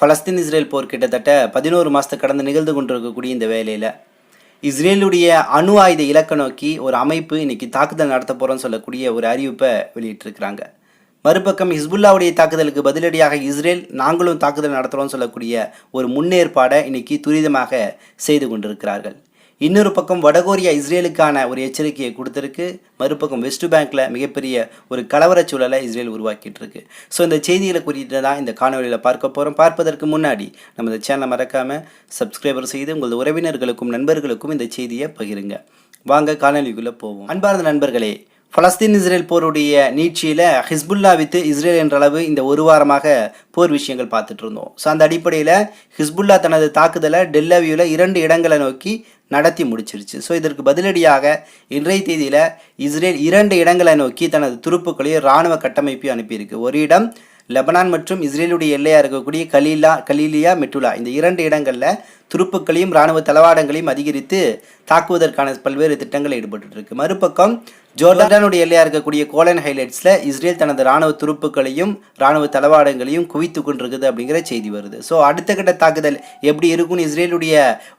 Palestine Israel போர் கிட்டத்தட்ட பதினோரு மாதத்தை கடந்து நிகழ்ந்து கொண்டிருக்கக்கூடிய இந்த வேலையில் இஸ்ரேலுடைய அணு ஆயுத இலக்கை நோக்கி ஒரு அமைப்பு இன்னைக்கு தாக்குதல் நடத்த போகிறோன்னு சொல்லக்கூடிய ஒரு அறிவிப்பை வெளியிட்டிருக்கிறாங்க. மறுபக்கம் ஹிஸ்புல்லாவுடைய தாக்குதலுக்கு பதிலடியாக இஸ்ரேல் நாங்களும் தாக்குதல் நடத்துகிறோம்னு சொல்லக்கூடிய ஒரு முன்னேற்பாடை இன்னைக்கு துரிதமாக செய்து கொண்டிருக்கிறார்கள். இன்னொரு பக்கம் வடகொரியா இஸ்ரேலுக்கான ஒரு எச்சரிக்கையை கொடுத்துருக்கு. மறுபக்கம் வெஸ்ட் பேங்க்கில் மிகப்பெரிய ஒரு கலவரச் சூழலை இஸ்ரேல் உருவாக்கிட்டு இருக்கு ஸோ இந்த செய்திகளை குறித்து தான் இந்த காணொலியில் பார்க்க போகிறோம் பார்ப்பதற்கு முன்னாடி நமது சேனலை மறக்காமல் சப்ஸ்கிரைபர் செய்து உங்களது உறவினர்களுக்கும் நண்பர்களுக்கும் இந்த செய்தியை பகிருங்க. வாங்க காணொலிக்குள்ளே போவோம். அன்பார்ந்த நண்பர்களே பலஸ்தீன் இஸ்ரேல் போருடைய நீட்சியில் ஹிஸ்புல்லா வித்து இஸ்ரேல் என்ற அளவு இந்த ஒரு வாரமாக போர் விஷயங்கள் பார்த்துட்டு இருந்தோம் ஸோ அந்த அடிப்படையில் ஹிஸ்புல்லா தனது தாக்குதலை டெல்லவியூவில் இரண்டு இடங்களை நோக்கி நடத்தி முடிச்சிருச்சு. ஸோ இதற்கு பதிலடியாக இன்றைய தேதியில் இஸ்ரேல் இரண்டு இடங்களை நோக்கி தனது துருப்புக்களையும் இராணுவ கட்டமைப்பையும் அனுப்பியிருக்கு. ஒரு இடம் லெபனான் மற்றும் இஸ்ரேலுடைய எல்லையாக இருக்கக்கூடிய கலீலா கலீலியா மெட்டுலா. இந்த இரண்டு இடங்களில் துருப்புக்களையும் இராணுவ தளவாடங்களையும் அதிகரித்து தாக்குவதற்கான பல்வேறு திட்டங்கள் ஈடுபட்டு இருக்கு மறுபக்கம் ஜோர்டானுடைய எல்லையாக இருக்கக்கூடிய கோலன் ஹைலைட்ஸில் இஸ்ரேல் தனது இராணுவ துருப்புக்களையும் இராணுவ தளவாடங்களையும் குவித்து கொண்டிருக்குது அப்படிங்கிற செய்தி வருது. ஸோ அடுத்த கட்ட தாக்குதல் எப்படி இருக்கும்னு இஸ்ரேலுடைய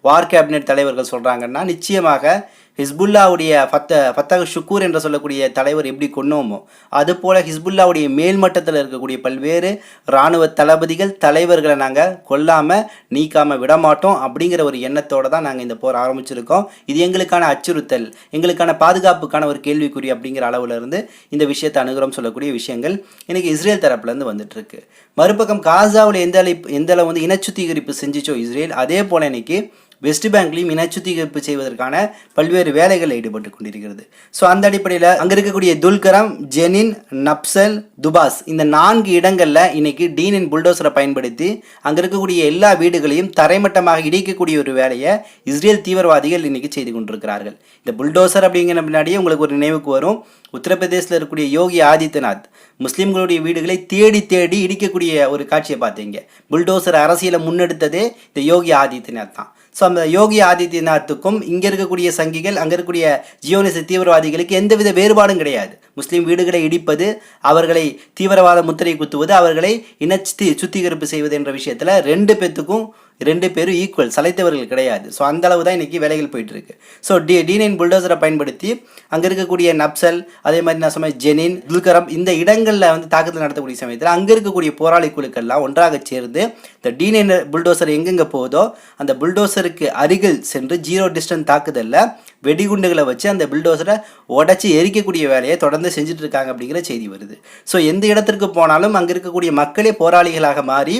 வார் கேபினெட் தலைவர்கள் சொல்கிறாங்கன்னா நிச்சயமாக ஹிஸ்புல்லாவுடைய ஃபத்த ஃபத்தக ஷுக்கூர் என்று சொல்லக்கூடிய தலைவர் எப்படி கொன்னோமோ அதுபோல் ஹிஸ்புல்லாவுடைய மேல்மட்டத்தில் இருக்கக்கூடிய பல்வேறு இராணுவ தளபதிகள் தலைவர்களை நாங்கள் கொல்லாமல் நீக்காமல் விடமாட்டோம். அப்படிங்கிற ஒரு எண்ணத்தோடு தான் நாங்கள் இந்த போர் ஆரம்பிச்சிருக்கோம். இது எங்களுக்கான அச்சுறுத்தல் எங்களுக்கான பாதுகாப்புக்கான ஒரு கேள்விக்குறி அப்படிங்கிற அளவில் இருந்து இந்த விஷயத்தை அணுகிறோம் சொல்லக்கூடிய விஷயங்கள் எனக்கு இஸ்ரேல் தரப்புலேருந்து வந்துட்டுருக்கு. மறுபக்கம் காசாவில் எந்த அளவு எந்த அளவு வந்து இனச்சுத்திகரிப்பு செஞ்சிச்சோ இஸ்ரேல் அதே போல் இன்னைக்கு வெஸ்ட் பேங்க்லையும் இனச்சுத்திகரிப்பு செய்வதற்கான பல்வேறு வேலைகள் ஈடுபட்டு கொண்டிருக்கிறது. ஸோ அந்த அடிப்படையில் அங்கே இருக்கக்கூடிய துல்கரம் ஜெனின் நப்சல் துபாஸ் இந்த நான்கு இடங்களில் இன்னைக்கு டீனின் புல்டோசரை பயன்படுத்தி அங்கே இருக்கக்கூடிய எல்லா வீடுகளையும் தரைமட்டமாக இடிக்கக்கூடிய ஒரு வேலையை இஸ்ரேல் தீவிரவாதிகள் இன்னைக்கு செய்து கொண்டிருக்கிறார்கள். இந்த புல்டோசர் அப்படிங்கிற பின்னாடியே உங்களுக்கு ஒரு நினைவுக்கு வரும். உத்தரப்பிரதேசத்தில் இருக்கக்கூடிய யோகி ஆதித்யநாத் முஸ்லீம்களுடைய வீடுகளை தேடி தேடி இடிக்கக்கூடிய ஒரு காட்சியை பார்த்தீங்க. புல்டோசர் அரசியலை முன்னெடுத்ததே இந்த யோகி ஆதித்யநாத் தான். ஸோ அந்த யோகி ஆதித்யநாத்துக்கும் இங்கே இருக்கக்கூடிய சங்கிகள் அங்கே இருக்கக்கூடிய ஜியோனிச தீவிரவாதிகளுக்கு எந்தவித வேறுபாடும் கிடையாது. முஸ்லீம் வீடுகளை இடிப்பது அவர்களை தீவிரவாத முத்திரை குத்துவது அவர்களை இனச்சி சுத்திகரிப்பு செய்வது என்ற விஷயத்தில் ரெண்டு பேத்துக்கும் ரெண்டு பேரும் ஈக்குவல் சலைத்தவர்கள் கிடையாது. ஸோ அந்த அளவு தான் இன்றைக்கி வேலைகள் போயிட்டுருக்கு. ஸோ டி டி நைன் புல்டோசரை பயன்படுத்தி அங்கே இருக்கக்கூடிய நப்சல் அதே மாதிரி நான் சொன்ன ஜெனின் துல்கரம் இந்த இடங்களில் வந்து தாக்குதல் நடத்தக்கூடிய சமயத்தில் அங்கே இருக்கக்கூடிய போராளி குழுக்கள்லாம் ஒன்றாக சேர்ந்து இந்த டி நைன் புல்டோசர் எங்கெங்கே போகுதோ அந்த புல்டோசருக்கு அருகில் சென்று ஜீரோ டிஸ்டன்ஸ் தாக்குதலில் வெடிகுண்டுகளை வச்சு அந்த பில்டோசரை உடச்சி எரிக்கக்கூடிய வேலையை தொடர்ந்து செஞ்சுட்டு இருக்காங்க அப்படிங்கிற செய்தி வருது. ஸோ எந்த இடத்திற்கு போனாலும் அங்கே இருக்கக்கூடிய மக்களே போராளிகளாக மாறி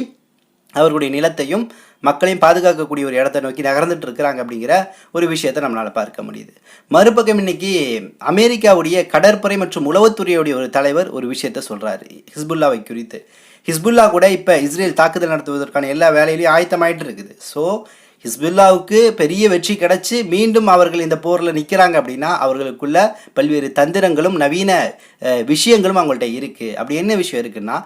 அவர்களுடைய நிலத்தையும் மக்களையும் பாதுகாக்கக்கூடிய ஒரு இடத்தை நோக்கி நகர்ந்துட்டு இருக்கிறாங்க அப்படிங்கிற ஒரு விஷயத்தை நம்மளால் பார்க்க முடியுது. மறுபக்கம் இன்னைக்கு அமெரிக்காவுடைய கடற்படை மற்றும் உளவுத்துறையுடைய ஒரு தலைவர் ஒரு விஷயத்த சொல்கிறாரு ஹிஸ்புல்லாவை குறித்து. ஹிஸ்புல்லா கூட இப்போ இஸ்ரேல் தாக்குதல் நடத்துவதற்கான எல்லா வேலையிலையும் ஆயத்தமாயிட்டு இருக்குது. ஸோ ஹிஸ்புல்லாவுக்கு பெரிய வெற்றி கிடைச்சி மீண்டும் அவர்கள் இந்த போரில் நிற்கிறாங்க அப்படின்னா அவர்களுக்குள்ள பல்வேறு தந்திரங்களும் நவீன விஷயங்களும் அவங்கள்ட்ட இருக்குது அப்படி என்ன விஷயம் இருக்குன்னா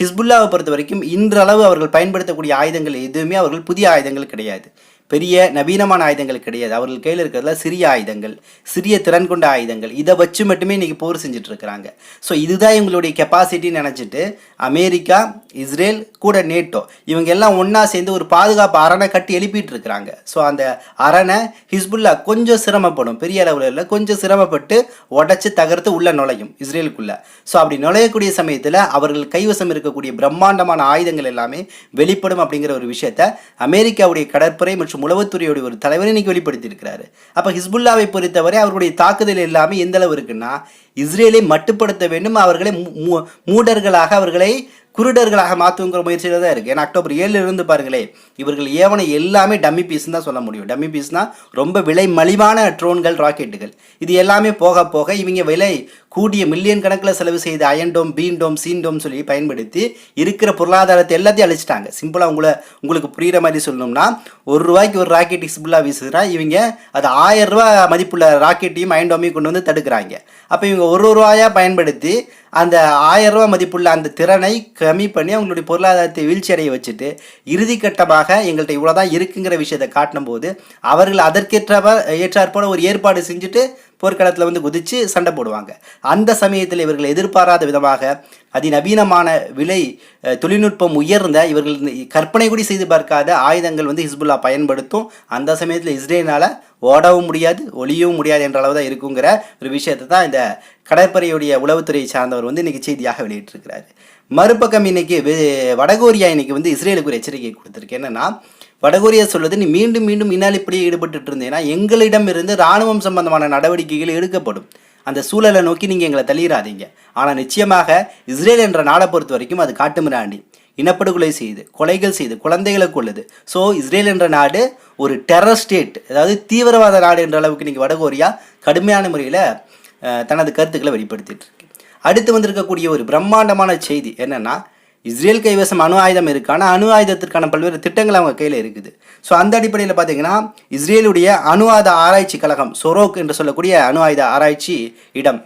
ஹிஸ்புல்லாவை பொறுத்த வரைக்கும் இன்றளவு அவர்கள் பயன்படுத்தக்கூடிய ஆயுதங்கள் எதுவுமே அவர்கள் புதிய ஆயுதங்கள் கிடையாது. பெரிய நவீனமான ஆயுதங்கள் கிடையாது. அவர்கள் கையில் இருக்கிறதுல சிறிய ஆயுதங்கள் சிறிய திறன் கொண்ட ஆயுதங்கள். இதை வச்சு மட்டுமே இன்றைக்கி போர் செஞ்சுட்டு இருக்கிறாங்க. ஸோ இதுதான் இவங்களுடைய கெப்பாசிட்டின்னு நினச்சிட்டு அமெரிக்கா இஸ்ரேல் கூட நேட்டோ இவங்க எல்லாம் ஒன்றா சேர்ந்து ஒரு பாதுகாப்பு அரணை கட்டி எழுப்பிட்டு இருக்கிறாங்க. ஸோ அந்த அரணை ஹிஸ்புல்லா கொஞ்சம் சிரமப்படும். பெரிய அளவில் இல்லை கொஞ்சம் சிரமப்பட்டு உடச்சி தகர்த்து உள்ளே நுழையும் இஸ்ரேலுக்குள்ளே. ஸோ அப்படி நுழையக்கூடிய சமயத்தில் அவர்கள் கைவசம் இருக்கக்கூடிய பிரம்மாண்டமான ஆயுதங்கள் எல்லாமே வெளிப்படும் அப்படிங்கிற ஒரு விஷயத்த அமெரிக்காவுடைய கடற்படை மற்றும் உளவுத்துறையுடைய ஒரு தலைவர் இன்னைக்கு வெளிப்படுத்தியிருக்கிறாரு. அப்போ ஹிஸ்புல்லாவை பொறுத்தவரை அவர்களுடைய தாக்குதல் எல்லாமே எந்த அளவு இருக்குன்னா இஸ்ரேலை மட்டுப்படுத்த வேண்டும் அவர்களை மூ- மூடர்களாக அவர்களை குருடர்களாக மாற்றுங்கிற முயற்சியில் தான் இருக்குது ஏன்னா அக்டோபர் ஏழில் இருந்து பாருங்களேன் இவர்கள் ஏவனை எல்லாமே டம்மி பீஸ்னு தான் சொல்ல முடியும். டம்மி பீஸ்னால் ரொம்ப விலை மலிவான ட்ரோன்கள் ராக்கெட்டுகள். இது எல்லாமே போக போக இவங்க விலை கூடிய மில்லியன் கணக்கில் செலவு செய்த அயன் டோம் பீன் டோம் சீன் டோம் சொல்லி பயன்படுத்தி இருக்கிற பொருளாதாரத்தை எல்லாத்தையும் அழிச்சிட்டாங்க. சிம்பிளாக உங்களை உங்களுக்கு புரிகிற மாதிரி சொல்லணும்னா ஒரு ரூபாய்க்கு ஒரு ராக்கெட் சிம்பிளாக வீசுதுன்னா இவங்க அது ஆயிரம் ரூபா மதிப்புள்ள ராக்கெட்டையும் அயன்டோமையும் கொண்டு வந்து தடுக்கிறாங்க. அப்போ இவங்க ஒரு ரூபாயாக பயன்படுத்தி அந்த ஆயிரம் ரூபா மதிப்புள்ள அந்த திறனை கம்மி பண்ணி அவங்களுடைய பொருளாதாரத்தை வீழ்ச்சி அடைய வச்சுட்டு இறுதிக்கட்டமாக எங்கள்கிட்ட இவ்வளோ தான் இருக்குங்கிற விஷயத்தை காட்டும் போது அவர்கள் அதற்கேற்ற ஏற்றாற்போல ஒரு ஏற்பாடு செஞ்சுட்டு போர்க்களத்தில் வந்து குதித்து சண்டை போடுவாங்க. அந்த சமயத்தில் இவர்கள் எதிர்பாராத விதமாக அதிநவீனமான விலை தொழில்நுட்பம் உயர்ந்த இவர்கள் கற்பனை கூட செய்து பார்க்காத ஆயுதங்கள் வந்து ஹிஸ்புல்லா பயன்படுத்தும். அந்த சமயத்தில் இஸ்ரேலால் ஓடவும் முடியாது ஒளியவும் முடியாது என்ற அளவு தான் இருக்குங்கிற ஒரு விஷயத்தை தான் இந்த கடற்படையுடைய உளவுத்துறையை சார்ந்தவர் வந்து இன்றைக்கி செய்தியாக வெளியிட்டிருக்கிறாரு. மறுபக்கம் இன்னைக்கு வடகொரியா இன்னைக்கு வந்து இஸ்ரேலுக்கு ஒரு எச்சரிக்கை கொடுத்துருக்கு. என்னன்னா வடகொரியா சொல்லுது நீ மீண்டும் மீண்டும் இனால் ஈடுபட்டு ஈடுபட்டுட்டு இருந்தீங்கன்னா எங்களிடமிருந்து இராணுவம் சம்பந்தமான நடவடிக்கைகள் எடுக்கப்படும். அந்த சூழலை நோக்கி நீங்கள் எங்களை தள்ளிடாதீங்க ஆனால் நிச்சயமாக இஸ்ரேல் என்ற நாடை பொறுத்த வரைக்கும் அது காட்டுமிராண்டி இனப்படுகொலை செய்து கொலைகள் செய்து குழந்தைகளை கொள்ளுது ஸோ இஸ்ரேல் என்ற நாடு ஒரு டெரர் ஸ்டேட் அதாவது தீவிரவாத நாடு என்ற அளவுக்கு நீங்கள் வடகொரியா கடுமையான முறையில் தனது கருத்துக்களை வெளிப்படுத்திட்டு இருக்கு. அடுத்து வந்திருக்கக்கூடிய ஒரு பிரம்மாண்டமான செய்தி என்னென்னா இஸ்ரேல் கைவசம் அணு ஆயுதம் இருக்கு ஆனால் அணு ஆயுதத்திற்கான பல்வேறு திட்டங்கள் அவங்க கையில் இருக்குது. ஸோ அந்த அடிப்படையில் பார்த்தீங்கன்னா இஸ்ரேலுடைய அணு ஆயுத ஆராய்ச்சி கழகம் சொரோக் என்று சொல்லக்கூடிய அணு ஆயுத ஆராய்ச்சி இடம்.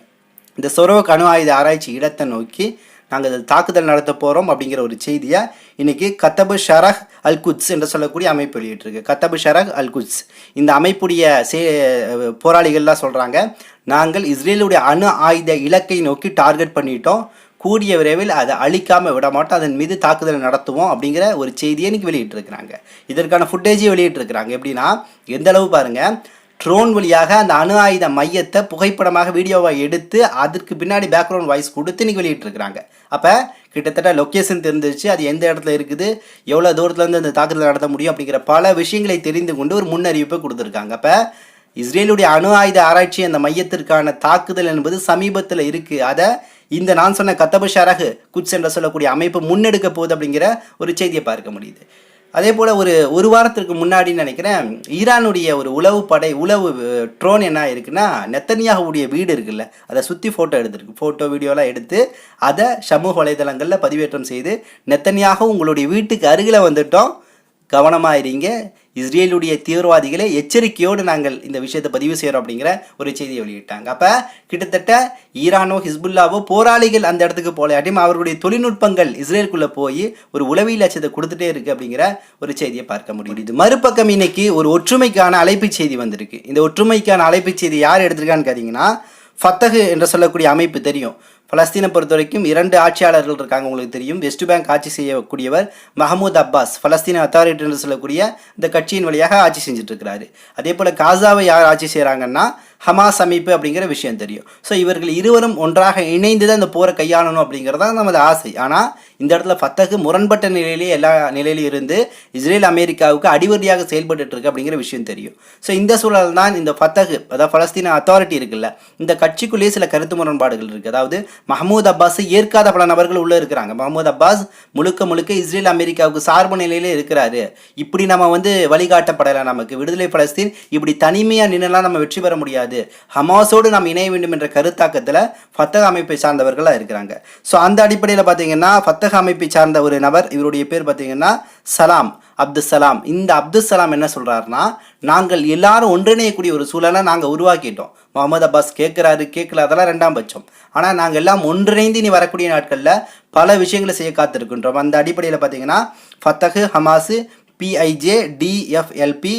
இந்த சொரோக் அணு ஆயுத ஆராய்ச்சி இடத்தை நோக்கி நாங்கள் இதில் தாக்குதல் நடத்த போகிறோம் அப்படிங்கிற ஒரு செய்தியை இன்னைக்கு கத்தபு ஷரஹ் அல் குட்ஸ் என்று சொல்லக்கூடிய அமைப்பு வெளியிட்டிருக்கு. கத்தபு ஷரஹ் அல் குட்ஸ். இந்த அமைப்புடைய சே போராளிகள்லாம் சொல்கிறாங்க நாங்கள் இஸ்ரேலுடைய அணு ஆயுத இலக்கை நோக்கி டார்கெட் பண்ணிட்டோம். கூடிய விரைவில் அதை அழிக்காமல் விட மாட்டோம் அதன் மீது தாக்குதல் நடத்துவோம் அப்படிங்கிற ஒரு செய்தியை இன்னைக்கு வெளியிட்டிருக்கிறாங்க. இதற்கான ஃபுட்டேஜையும் வெளியிட்டிருக்கிறாங்க. எப்படின்னா எந்த அளவு பாருங்கள் ட்ரோன் வழியாக அந்த அணு ஆயுத மையத்தை புகைப்படமாக வீடியோவை எடுத்து அதற்கு பின்னாடி பேக்ரவுண்ட் வாய்ஸ் கொடுத்து இன்னைக்கு வெளியிட்டிருக்கிறாங்க. அப்போ கிட்டத்தட்ட லொக்கேஷன் தெரிஞ்சிருச்சு. அது எந்த இடத்துல இருக்குது எவ்வளோ தூரத்துலேருந்து அந்த தாக்குதல் நடத்த முடியும் அப்படிங்கிற பல விஷயங்களை தெரிந்து கொண்டு ஒரு முன்னறிவிப்பை கொடுத்துருக்காங்க. அப்போ இஸ்ரேலுடைய அணு ஆயுத ஆராய்ச்சி அந்த மையத்திற்கான தாக்குதல் என்பது சமீபத்தில் இருக்குது அதை இந்த நான் சொன்ன கத்தபு ஷரகு குட்ஸ் என்று சொல்லக்கூடிய அமைப்பு முன்னெடுக்க போகுது அப்படிங்கிற ஒரு செய்தியை பார்க்க முடியுது. அதே போல் ஒரு ஒரு வாரத்திற்கு முன்னாடி நினைக்கிறேன் ஈரானுடைய ஒரு உளவு படை உளவு ட்ரோன் என்ன இருக்குன்னா நெத்தனியாகவுடைய வீடு இருக்குல்ல அதை சுற்றி ஃபோட்டோ எடுத்திருக்கு. ஃபோட்டோ வீடியோலாம் எடுத்து அதை சமூக வலைதளங்களில் பதிவேற்றம் செய்து நெத்தனியாக உங்களுடைய வீட்டுக்கு அருகில் வந்துட்டோம். கவனமாக இருங்க. இஸ்ரேலுடைய தீவிரவாதிகளை எச்சரிக்கையோடு நாங்கள் இந்த விஷயத்தை பதிவு செய்கிறோம் அப்படிங்கிற ஒரு செய்தியை வெளியிட்டாங்க. அப்போ கிட்டத்தட்ட ஈரானோ ஹிஸ்புல்லாவோ போராளிகள் அந்த இடத்துக்கு போலையாட்டியும் அவர்களுடைய தொழில்நுட்பங்கள் இஸ்ரேலுக்குள்ளே போய் ஒரு உளவியல் அச்சத்தை கொடுத்துட்டே இருக்குது அப்படிங்கிற ஒரு செய்தியை பார்க்க முடியுது. மறுபக்கம் இன்னைக்கு ஒரு ஒற்றுமைக்கான அழைப்பு செய்தி வந்திருக்கு. இந்த ஒற்றுமைக்கான அழைப்பு செய்தி யார் எடுத்திருக்கான்னு கேட்டிங்கன்னா ஃபத்தகு என்று சொல்லக்கூடிய அமைப்பு தெரியும். பலஸ்தீனை பொறுத்த வரைக்கும் இரண்டு ஆட்சியாளர்கள் இருக்காங்க உங்களுக்கு தெரியும். வெஸ்ட் பேங்க் ஆட்சி செய்யக்கூடியவர் மஹமூத் அப்பாஸ் பலஸ்தீன அத்தாரிட்டி என்று சொல்லக்கூடிய இந்த கட்சியின் வழியாக ஆட்சி செஞ்சுட்டு இருக்கிறாரு. அதே போல் காசாவை யார் ஆட்சி செய்கிறாங்கன்னா ஹமாஸ் அமைப்பு அப்படிங்கிற விஷயம் தெரியும். ஸோ இவர்கள் இருவரும் ஒன்றாக இணைந்து தான் இந்த போரை கையாளணும் அப்படிங்கிறது தான் நமது ஆசை. ஆனால் இந்த இடத்துல ஃபத்தகு முரண்பட்ட நிலையிலே எல்லா நிலையிலும் இருந்து இஸ்ரேல் அமெரிக்காவுக்கு அடிவடியாக செயல்பட்டு இருக்கு அப்படிங்கிற விஷயம் தெரியும். ஸோ இந்த சூழல் தான் இந்த ஃபத்தகு அதாவது பலஸ்தீன அத்தாரிட்டி இருக்குல்ல இந்த கட்சிக்குள்ளேயே சில கருத்து முரண்பாடுகள் இருக்குது அதாவது மஹமூத் அப்பாஸ் ஏற்காத பல நபர்கள் உள்ளே இருக்கிறாங்க. மஹமூத் அப்பாஸ் முழுக்க முழுக்க இஸ்ரேல் அமெரிக்காவுக்கு சார்பு நிலையிலே இருக்கிறாரு. இப்படி நம்ம வந்து வழிகாட்டப்படலை நமக்கு. விடுதலை பலஸ்தீன் இப்படி தனிமையாக நின்றுலாம் நம்ம வெற்றி பெற முடியாது. ஹமாஸோடு நாம் இணைய வேண்டும் என்ற கருத்தாக்கத்தில் ஃபத்தக அமைப்பை சார்ந்தவர்களாக இருக்கிறாங்க. ஸோ அந்த அடிப்படையில் பார்த்தீங்கன்னா ஃபத்தக அமைப்பை சார்ந்த ஒரு நபர் இவருடைய பேர் பார்த்தீங்கன்னா சலாம் அப்துல் சலாம். இந்த அப்துல் சலாம் என்ன சொல்கிறாருன்னா நாங்கள் எல்லாரும் ஒன்றிணையக்கூடிய ஒரு சூழலை நாங்கள் உருவாக்கிட்டோம். முகமது அப்பாஸ் கேட்குறாரு கேட்கல அதெல்லாம் ரெண்டாம் பட்சம். ஆனால் நாங்கள் எல்லாம் ஒன்றிணைந்து இனி வரக்கூடிய நாட்களில் பல விஷயங்களை செய்ய காத்திருக்கின்றோம். அந்த அடிப்படையில் பார்த்தீங்கன்னா ஃபத்தகு ஹமாஸு பிஐஜே டிஎஃப்எல்பி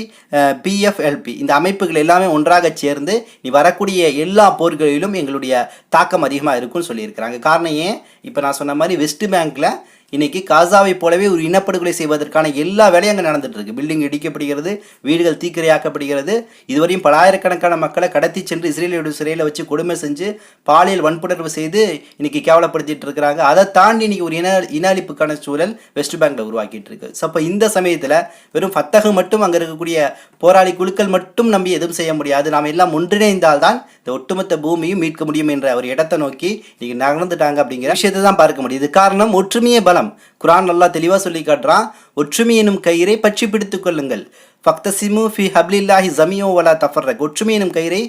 பிஎஃப்எல்பி இந்த அமைப்புகள் எல்லாமே ஒன்றாக சேர்ந்து நீ வரக்கூடிய எல்லா போர்களிலும் எங்களுடைய தாக்கம் அதிகமாக இருக்கும்னு சொல்லியிருக்கிறாங்க. காரணம் ஏன்? இப்போ நான் சொன்ன மாதிரி வெஸ்ட் பேங்க்கில் இன்னைக்கு காசாவை போலவே ஒரு இனப்படுகொலை செய்வதற்கான எல்லா வேலையும் அங்கே நடந்துட்டு இருக்கு. பில்டிங் இடிக்கப்படுகிறது வீடுகள் தீக்கிரையாக்கப்படுகிறது. இதுவரையும் பலாயிரக்கணக்கான மக்களை கடத்தி சென்று இஸ்ரேலியோட சிறையில் வச்சு கொடுமை செஞ்சு பாலியல் வன்புணர்வு செய்து இன்னைக்கு கேவலப்படுத்திட்டு இருக்கிறாங்க. அதை தாண்டி இன்னைக்கு ஒரு இன இன அழிப்புக்கான சூழல் வெஸ்ட் பேங்க்ல உருவாக்கிட்டு இருக்கு. ஸோ அப்போ இந்த சமயத்தில் வெறும் ஃபத்தகு மட்டும் அங்கே இருக்கக்கூடிய போராளி குழுக்கள் மட்டும் நம்பி எதுவும் செய்ய முடியாது. நாம் எல்லாம் ஒன்றிணைந்தால் தான் இந்த ஒட்டுமொத்த பூமியும் மீட்க முடியும் என்ற ஒரு இடத்தை நோக்கி இன்னைக்கு நகர்ந்துட்டாங்க அப்படிங்கிற விஷயத்தை தான் பார்க்க முடியுது. காரணம் ஒற்றுமையே பல பலம் குரான் நல்லா தெளிவாக சொல்லி காட்டுறான். ஒற்றுமை எனும் கயிறை பற்றி பிடித்துக் கொள்ளுங்கள். ஃபக்தசிமு ஃபி ஹப்லில்லாஹி ஜமியோ வலா தஃபர்ரக். ஒற்றுமை எனும் கயிறை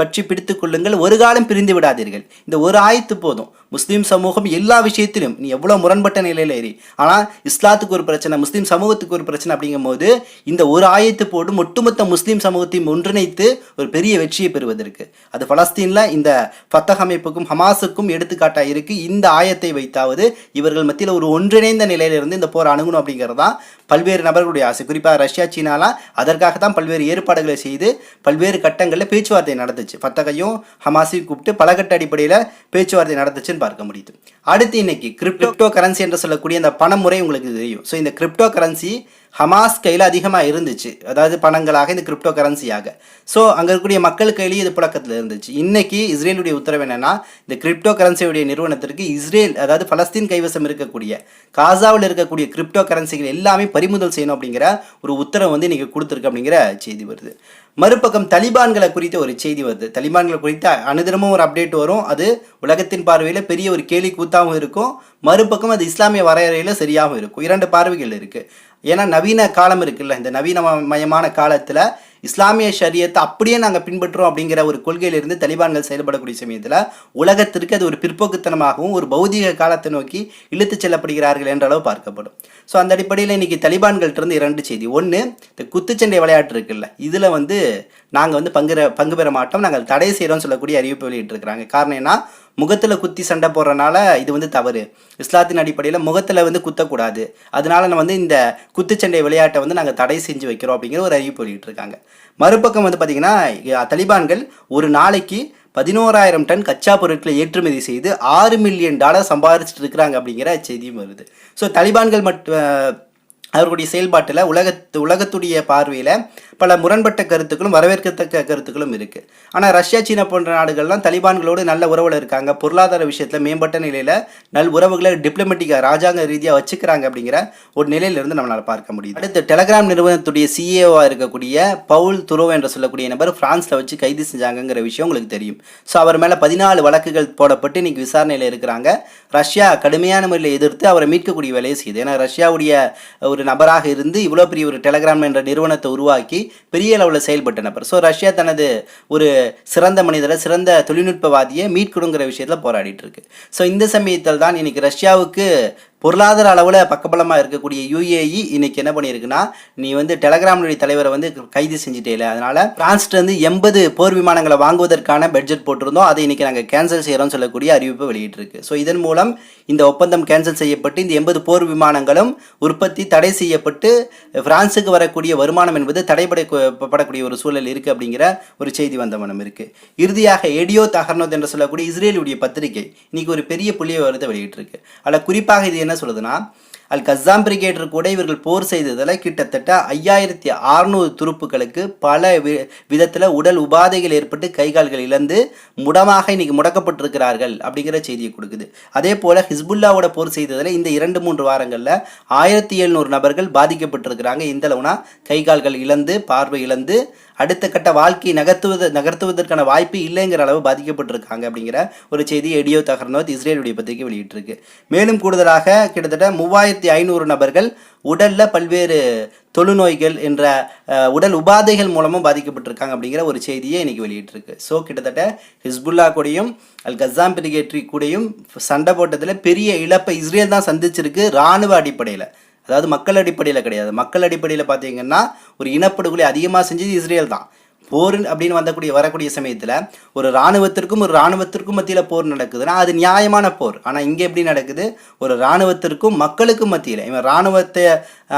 பற்றி பிடித்து கொள்ளுங்கள். ஒரு காலம் பிரிந்து விடாதீர்கள். இந்த ஒரு ஆயத்து போதும். முஸ்லீம் சமூகம் எல்லா விஷயத்திலும் நீ எவ்வளோ முரண்பட்ட நிலையில் ஏறி. ஆனால் இஸ்லாத்துக்கு ஒரு பிரச்சனை முஸ்லீம் சமூகத்துக்கு ஒரு பிரச்சனை அப்படிங்கும்போது இந்த ஒரு ஆயத்து போடும் ஒட்டுமொத்த முஸ்லீம் சமூகத்தையும் ஒன்றிணைத்து ஒரு பெரிய வெற்றியை பெறுவதற்கு. அது பலஸ்தீனில் இந்த ஃபத்தக அமைப்புக்கும் ஹமாஸுக்கும் எடுத்துக்காட்டாக இருக்குது இந்த ஆயத்தை வைத்தாவது இவர்கள் மத்தியில் ஒரு ஒன்றிணைந்த நிலையிலிருந்து இந்த போர் அணுகணும் அப்படிங்கிறது தான் பல்வேறு நபர்களுடைய ஆசை. குறிப்பாக ரஷ்யா சீனாலாம் அதற்காக தான் பல்வேறு ஏற்பாடுகளை செய்து பல்வேறு கட்டங்களில் பேச்சுவார்த்தை நடந்துச்சு ஃபத்தகையும் ஹமாஸையும் கூப்பிட்டு பலகட்ட அடிப்படையில் பேச்சுவார்த்தை நடந்துச்சுன்னு பார்க்க முடியுது. அடுத்து இன்னைக்கு கிரிப்டோ கரன்சி என்று சொல்லக்கூடிய அந்த பணமுறை உங்களுக்கு தெரியும். ஸோ இந்த கிரிப்டோ கரன்சி ஹமாஸ் கையில் அதிகமாக இருந்துச்சு. அதாவது பணங்களாக இந்த கிரிப்டோ கரன்சியாக ஸோ அங்கே இருக்கக்கூடிய மக்கள் கையிலேயே இது புழக்கத்தில் இருந்துச்சு. இன்னைக்கு இஸ்ரேலுடைய உத்தரவு என்னென்னா இந்த கிரிப்டோ கரன்சியுடைய நிறுவனத்திற்கு இஸ்ரேல் அதாவது பலஸ்தீன் கைவசம் இருக்கக்கூடிய காசாவில் இருக்கக்கூடிய கிரிப்டோ கரன்சிகள் எல்லாமே பறிமுதல் செய்யணும் அப்படிங்கிற ஒரு உத்தரவு வந்து இன்னைக்கு கொடுத்துருக்கு அப்படிங்கிற செய்தி வருது. மறுபக்கம் தலிபான்களை குறித்த ஒரு செய்தி வருது. தலிபான்களை குறித்த அனுதினமும் ஒரு அப்டேட் வரும். அது உலகத்தின் பார்வையில் பெரிய ஒரு கேலி கூத்தாகவும் இருக்கும். மறுபக்கம் அது இஸ்லாமிய வரையறையில் சரியாகவும் இருக்கும். இரண்டு பார்வைகள் இருக்குது ஏன்னா நவீன காலம் இருக்குல்ல இந்த நவீன மயமான காலத்தில் இஸ்லாமிய ஷரியத்தை அப்படியே நாங்கள் பின்பற்றுறோம் அப்படிங்கிற ஒரு கொள்கையிலிருந்து தலிபான்கள் செயல்படக்கூடிய சமயத்தில் உலகத்திற்கு அது ஒரு பிற்போக்குத்தனமாகவும் ஒரு பௌதிக காலத்தை நோக்கி இழுத்துச் செல்லப்படுகிறார்கள் என்ற அளவு பார்க்கப்படும். ஸோ அந்த அடிப்படையில் இன்றைக்கி தலிபான்கள்ட்ட இருந்து இரண்டு செய்தி. ஒன்று இந்த குத்துச்சண்டை விளையாட்டு இருக்குல்ல இதில் வந்து நாங்கள் வந்து பங்கு பங்கு பெற மாட்டோம் நாங்கள் தடை செய்கிறோம்னு சொல்லக்கூடிய அறிவிப்பு வெளியிட்டிருக்கிறாங்க. காரணம் என்ன? முகத்தில் குத்தி சண்டை போடுறனால இது வந்து தவறு. இஸ்லாத்தின் அடிப்படையில் முகத்தில் வந்து குத்தக்கூடாது. அதனால நான் வந்து இந்த குத்துச்சண்டை விளையாட்டை வந்து நாங்கள் தடை செஞ்சு வைக்கிறோம் அப்படிங்கிற ஒரு அறிவிப்பு வெளியிட்டிருக்காங்க மறுபக்கம் வந்து பார்த்திங்கன்னா தலிபான்கள் ஒரு நாளைக்கு பதினோராயிரம் டன் கச்சா பொருட்களை ஏற்றுமதி செய்து ஆறு மில்லியன் டாலர் சம்பாதிச்சுட்டு இருக்கிறாங்க அப்படிங்கிற செய்தியும் வருது. ஸோ தலிபான்கள் மட்டும் அவர்களுடைய செயல்பாட்டில் உலகத்து உலகத்துடைய பார்வையில் பல முரண்பட்ட கருத்துக்களும் வரவேற்கத்தக்க கருத்துக்களும் இருக்குது ஆனால் ரஷ்யா சீனா போன்ற நாடுகள்லாம் தலிபான்களோடு நல்ல உறவில் இருக்காங்க. பொருளாதார விஷயத்தில் மேம்பட்ட நிலையில் நல் உறவுகளை டிப்ளமெட்டிக்காக ராஜாங்க ரீதியாக வச்சுக்கிறாங்க அப்படிங்கிற ஒரு நிலையிலிருந்து நம்மளால் பார்க்க முடியும் அடுத்து டெலகிராம் நிறுவனத்துடைய சிஏஓவாக இருக்கக்கூடிய பவுல் துரோ என்று சொல்லக்கூடிய நபர் ஃப்ரான்ஸில் வச்சு கைது செஞ்சாங்கங்கிற விஷயம் உங்களுக்கு தெரியும். ஸோ அவர் மேலே பதினாலு வழக்குகள் போடப்பட்டு இன்றைக்கி விசாரணையில் இருக்கிறாங்க. ரஷ்யா கடுமையான முறையில் எதிர்த்து அவரை மீட்கக்கூடிய வேலையை செய்யுது. ஏன்னா ரஷ்யாவுடைய ஒரு நபராக இருந்து இவ்வளோ பெரிய ஒரு டெலகிராம் என்ற நிறுவனத்தை உருவாக்கி பெரிய அளவில் செயல்பட்ட நபர். ஸோ ரஷ்யா தனது ஒரு சிறந்த மனிதரை சிறந்த தொழில்நுட்பவாதியை மீட்கணுங்கிற விஷயத்தில் போராடிட்டு இருக்கு. ஸோ இந்த சமயத்தில் தான் இன்னைக்கு ரஷ்யாவுக்கு பொருளாதார அளவில் பக்கபலமாக இருக்கக்கூடிய யுஏஇ இன்னைக்கு என்ன பண்ணியிருக்குன்னா நீ வந்து டெலகிராமுடைய தலைவரை வந்து கைது செஞ்சுட்டே இல்லை அதனால் பிரான்ஸ்லேருந்து எண்பது போர் விமானங்களை வாங்குவதற்கான பட்ஜெட் போட்டிருந்தோம். அதை இன்னைக்கு நாங்கள் கேன்சல் செய்கிறோம்னு சொல்லக்கூடிய அறிவிப்பு வெளியிட்டிருக்கு. ஸோ இதன் மூலம் இந்த ஒப்பந்தம் கேன்சல் செய்யப்பட்டு இந்த எண்பது போர் விமானங்களும் உற்பத்தி தடை செய்யப்பட்டு பிரான்ஸுக்கு வரக்கூடிய வருமானம் என்பது தடைபடப்படக்கூடிய ஒரு சூழல் இருக்குது அப்படிங்கிற ஒரு செய்தி வந்த மனம் இருக்குது இறுதியாக எடியோ தகர்னோத் என்று சொல்லக்கூடிய இஸ்ரேலுடைய பத்திரிகை இன்னைக்கு ஒரு பெரிய புள்ளிய விவரத்தை வெளியிட்டிருக்கு. அதில் குறிப்பாக இது என்ன சொல்லுதுன்னா அல் கசாம் பிரிகேடர் கூட இவர்கள் போர் செய்ததில் கிட்டத்தட்ட ஐயாயிரத்தி அறுநூறு துருப்புகளுக்கு பல வி விதத்தில் உடல் உபாதைகள் ஏற்பட்டு கைகால்கள் இழந்து முடமாக இன்னைக்கு முடக்கப்பட்டிருக்கிறார்கள் அப்படிங்கிற செய்தியை கொடுக்குது. அதே போல் ஹிஸ்புல்லாவோட போர் செய்ததில் இந்த இரண்டு மூன்று வாரங்களில் ஆயிரத்தி எழுநூறு நபர்கள் பாதிக்கப்பட்டிருக்கிறாங்க. இந்த அளவுனா கைகால்கள் இழந்து பார்வை இழந்து அடுத்த கட்ட வாழ்க்கையை நகர்த்துவது நகர்த்துவதற்கான வாய்ப்பு இல்லைங்கிற அளவு பாதிக்கப்பட்டிருக்காங்க அப்படிங்கிற ஒரு செய்தி எடியோ தகர்னோத் இஸ்ரேலுடைய பத்திரிகை வெளியிட்டிருக்கு. மேலும் கூடுதலாக கிட்டத்தட்ட மூவாயிரத்தி ஐநூறு நபர்கள் உடலில் பல்வேறு தொழுநோய்கள் என்ற உடல் உபாதைகள் மூலமும் பாதிக்கப்பட்டிருக்காங்க அப்படிங்கிற ஒரு செய்தியை இன்றைக்கி வெளியிட்டிருக்கு. ஸோ கிட்டத்தட்ட ஹிஸ்புல்லா கூடயும் அல் கசாம் பிரிகேட்ரி கூடயும் சண்டை போட்டதில் பெரிய இழப்பை இஸ்ரேல் தான் சந்திச்சிருக்கு இராணுவ அடிப்படையில். அதாவது மக்கள் அடிப்படையில் கிடையாது. மக்கள் அடிப்படையில் பார்த்தீங்கன்னா ஒரு இனப்படுகொலை அதிகமாக செஞ்சது இஸ்ரேல் தான். போர் அப்படின்னு வந்தக்கூடிய வரக்கூடிய சமயத்தில் ஒரு இராணுவத்திற்கும் ஒரு இராணுவத்திற்கும் மத்தியில் போர் நடக்குதுன்னா அது நியாயமான போர். ஆனால் இங்கே எப்படி நடக்குது? ஒரு இராணுவத்திற்கும் மக்களுக்கும் மத்தியில் இவன் இராணுவத்தை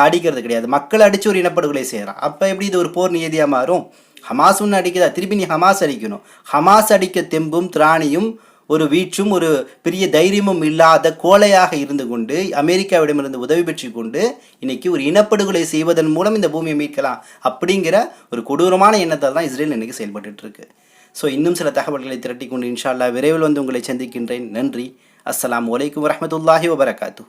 அடிக்கிறது கிடையாது. மக்களை அடித்து ஒரு இனப்படுகொலை செய்கிறான் அப்போ எப்படி இது ஒரு போர் நியதியாக மாறும்? ஹமாஸ் ஒன்று அடிக்கிறதா திருப்பி நீ ஹமாஸ் அடிக்கணும். ஹமாஸ் அடிக்க தெம்பும் திராணியும் ஒரு வீச்சும் ஒரு பெரிய தைரியமும் இல்லாத கோழையாக இருந்து கொண்டு அமெரிக்காவிடமிருந்து உதவி பெற்று கொண்டு இன்னைக்கு ஒரு இனப்படுகொலை செய்வதன் மூலம் இந்த பூமியை மீட்கலாம் அப்படிங்கிற ஒரு கொடூரமான எண்ணத்தை தான் இஸ்ரேல் இன்னைக்கு செயல்பட்டு இருக்கு. ஸோ இன்னும் சில தகவல்களை திரட்டி கொண்டு இன்ஷா அல்லாஹ் விரைவில் வந்து உங்களை சந்திக்கின்றேன். நன்றி. அஸ்லாம் வலைக்கம் வரமத்துல்லாஹி வபரகாத்து